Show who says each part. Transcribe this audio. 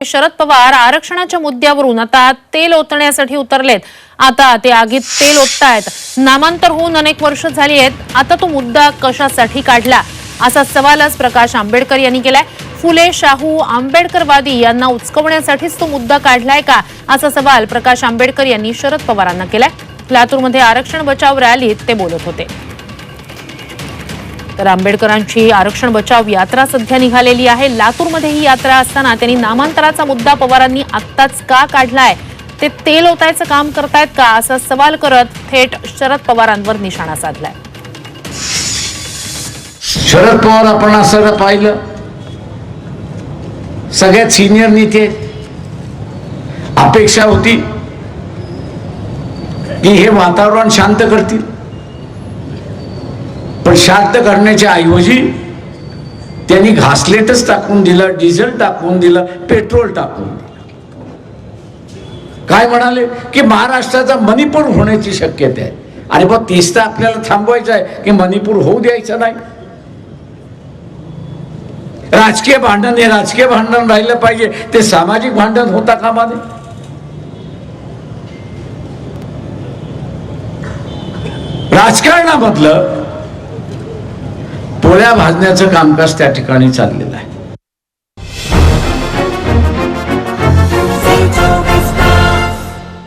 Speaker 1: शरद पवार आरक्षणाच्या मुद्द्यावरून आता तेल ओतण्यासाठी उतरलेत. आता ते आगीत तेल ओततायत. नामांतर होऊन अनेक वर्ष झाली आहेत. आता तो मुद्दा कशासाठी काढला? असा सवालच प्रकाश आंबेडकर यांनी केलाय. फुले शाहू आंबेडकरवादी यांना उचकवण्यासाठीच तो मुद्दा काढलाय का? असा सवाल प्रकाश आंबेडकर यांनी शरद पवारांना केलाय. लातूरमध्ये आरक्षण बचाव रॅलीत ते बोलत होते. तर आंबेडकरांची आरक्षण बचाव यात्रा सध्या निघालेली आहे. लातूरमध्ये ही यात्रा असताना त्यांनी नामांतराचा मुद्दा पवारांनी आत्ताच का काढलाय? ते तेल ओतायचं काम करतायत का? असा सवाल करत थेट शरद पवारांवर निशाणा साधलाय.
Speaker 2: शरद पवार आपण असं पाहिलं सगळ्यात सिनियर नेते अपेक्षा होती की हे वातावरण शांत करतील. शांत करण्याच्या ऐवजी त्यांनी घासलेटच टाकून दिलं डिझेल टाकून दिलं पेट्रोल टाकून दिलं. काय म्हणाले? की महाराष्ट्राचा मणिपूर होण्याची शक्यता आहे. आणि मग तेच तर आपल्याला थांबवायचं आहे की मणिपूर होऊ द्यायचं नाही. राजकीय भांडण हे राजकीय भांडण राहिलं पाहिजे. ते सामाजिक भांडण होता कामा नये. राजकारणामधलं पोळ्या भाजण्याचं कामकाज त्या ठिकाणी चाललेलं आहे.